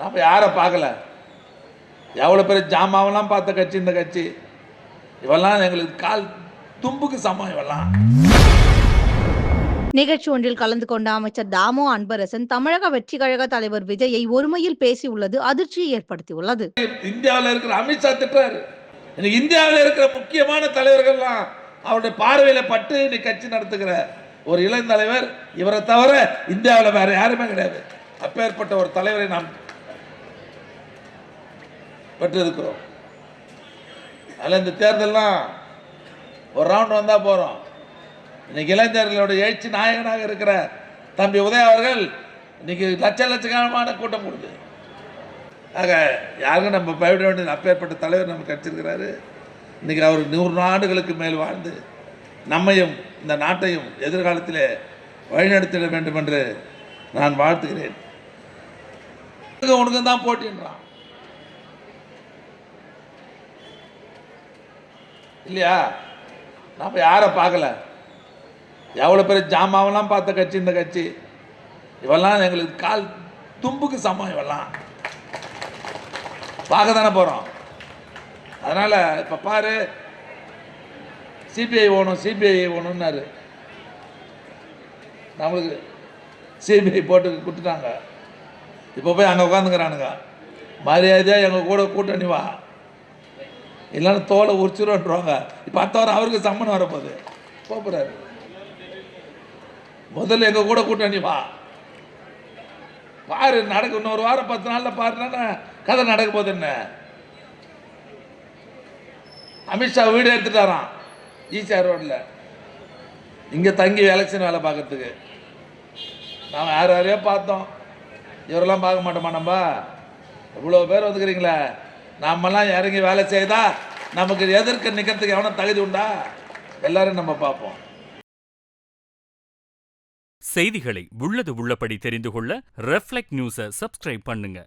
நம்ம யாரை பார்க்கல? எவ்வளோ பெரிய ஜாமாவெல்லாம் பார்த்த கட்சி இந்த கட்சி. இவெல்லாம் எங்களுக்கு கால் தும்புக்கு சமம் இவெல்லாம். நிகழ்ச்சி ஒன்றில் கலந்து கொண்ட அமைச்சர் தாமோ அன்பரசன் தமிழக வெற்றி கழக தலைவர் விஜயை ஒருமையில் பேசியுள்ளது அதிர்ச்சியை ஏற்படுத்தியுள்ளது. இந்தியாவில் இருக்கிற அமித்ஷா திட்டுறாரு. இன்னைக்கு இந்தியாவில் இருக்கிற முக்கியமான தலைவர்கள்லாம் அவருடைய பார்வையில் பட்டு இன்னைக்கு கட்சி நடத்துகிற ஒரு இளந்தலைவர் இவரை தவிர இந்தியாவில் வேற யாருமே கிடையாது. அப்பேற்பட்ட ஒரு தலைவரை நாம் பெற்றிருக்கிறோம். அதில் இந்த தேர்தல்லாம் ஒரு ரவுண்ட் வந்தால் போகிறோம் இன்னைக்கு இளைஞர்களுடைய எழுச்சி நாயகனாக இருக்கிற தம்பி உதய அவர்கள் இன்னைக்கு லட்ச லட்சக்கணமான கூட்டம் கொடுக்குது ஆக யாருக்கும் நம்ம பயப்பட வேண்டிய அப்பேற்பட்ட தலைவர் நமக்கு கிடைச்சிருக்கிறாரு இன்னைக்கு அவர் நூறு ஆண்டுகளுக்கு மேல் வாழ்ந்து நம்மையும் இந்த நாட்டையும் எதிர்காலத்தில் வழிநடத்திட வேண்டும் என்று நான் வாழ்த்துகிறேன். உனக்கு தான் போட்டின்றான். இல்லையா? நம்ம யாரை பார்க்கல? எவ்வளோ பெரிய ஜாமாவெல்லாம் பார்த்த கட்சி இந்த கட்சி. இவெல்லாம் எங்களுக்கு கால் தும்புக்கு சமம் இவெல்லாம். பார்க்க தானே போகிறோம் அதனால் இப்போ பாரு சிபிஐ ஓணும் சிபிஐ ஓணும்னாரு. நம்மளுக்கு சிபிஐ போட்டு கொடுத்துட்டாங்க. இப்போ போய் அங்கே உட்காந்துக்கிறானுங்க மரியாதையாக எங்கள் கூட கூட்டணி வா. இல்லைன்னா தோலை உரிச்சிருவான்றாங்க இப்போ அடுத்த வாரம் அவருக்கு சம்மன் வரப்போகுது. போகிறாரு முதல்ல எங்கள் கூட கூட்டணி வா. பாரு நடக்கு இன்னொரு வாரம் பத்து நாளில் பாருனா கதை நடக்க போகுது என்ன? அமித்ஷா வீடு எடுத்துட்டாராம். ஈசிஆர் ரோட்டில் இங்கே தங்கி எலெக்ஷன் வேலை பார்க்கறதுக்கு. நாம் யார் யாரையோ பார்த்தோம். இவரெல்லாம் பார்க்க மாட்டோமா நம்ம? இவ்வளோ பேர் வந்துக்கிறீங்களே? நாமெல்லாம் இறங்கி வேலை செய்தா நமக்கு எதிர்க்க நிற்கிறதுக்கு எவனும் தகுதி உண்டா? எல்லாரும் நம்ம பார்ப்போம். செய்திகளை உள்ளது உள்ளபடி தெரிந்து கொள்ள ரெஃப்ளெக்ட் நியூஸை சப்ஸ்கிரைப் பண்ணுங்க.